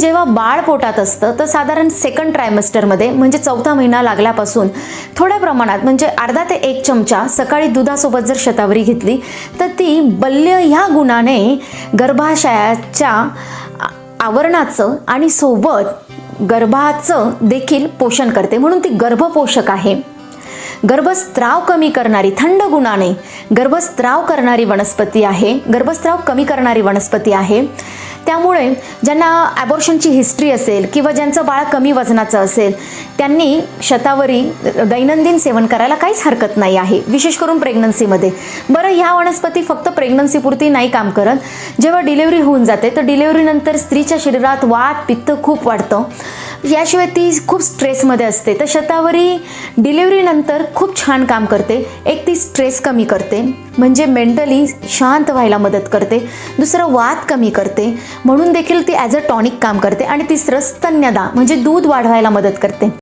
जेव्हा बाळ पोटात असतं तर साधारण सेकंड ट्रायमेस्टरमध्ये म्हणजे चौथा महिना लागल्यापासून थोड्या प्रमाणात म्हणजे अर्धा ते एक चमचा सकाळी दुधासोबत जर शतावरी घेतली तर ती बल्य ह्या गुणाने गर्भाशयाच्या आवरणाचं आणि सोबत गर्भाचं देखील पोषण करते. म्हणून ती गर्भपोषक आहे. गर्भस्त्राव कमी करणारी थंड गुणाने गर्भस्त्राव करणारी वनस्पती आहे. गर्भस्त्राव कमी करणारी वनस्पती आहे. त्यामुळे ज्यांना ॲबॉर्शनची हिस्ट्री असेल किंवा ज्यांचं बाळ कमी वजनाचं असेल त्यांनी शतावरी दैनंदिन सेवन करायला काहीच हरकत नाही आहे विशेष करून प्रेग्नन्सीमध्ये बरं ह्या वनस्पती फक्त प्रेग्नन्सीपुरती नाही काम करत. जेव्हा डिलेवरी होऊन जाते तर डिलेवरीनंतर स्त्रीच्या शरीरात वात पित्त खूप वाढतं. याशिवाय ती खूप स्ट्रेसमध्ये असते. तर शतावरी डिलिव्हरीनंतर खूप छान काम करते. एक ती स्ट्रेस कमी करते. म्हणजे मेंटली शांत व्हायला मदत करते. दुसरं वात कमी करते. म्हणून देखील ती ॲज अ टॉनिक काम करते. आणि तिसरं स्तन्यदा म्हणजे दूध वाढवायला मदत करते.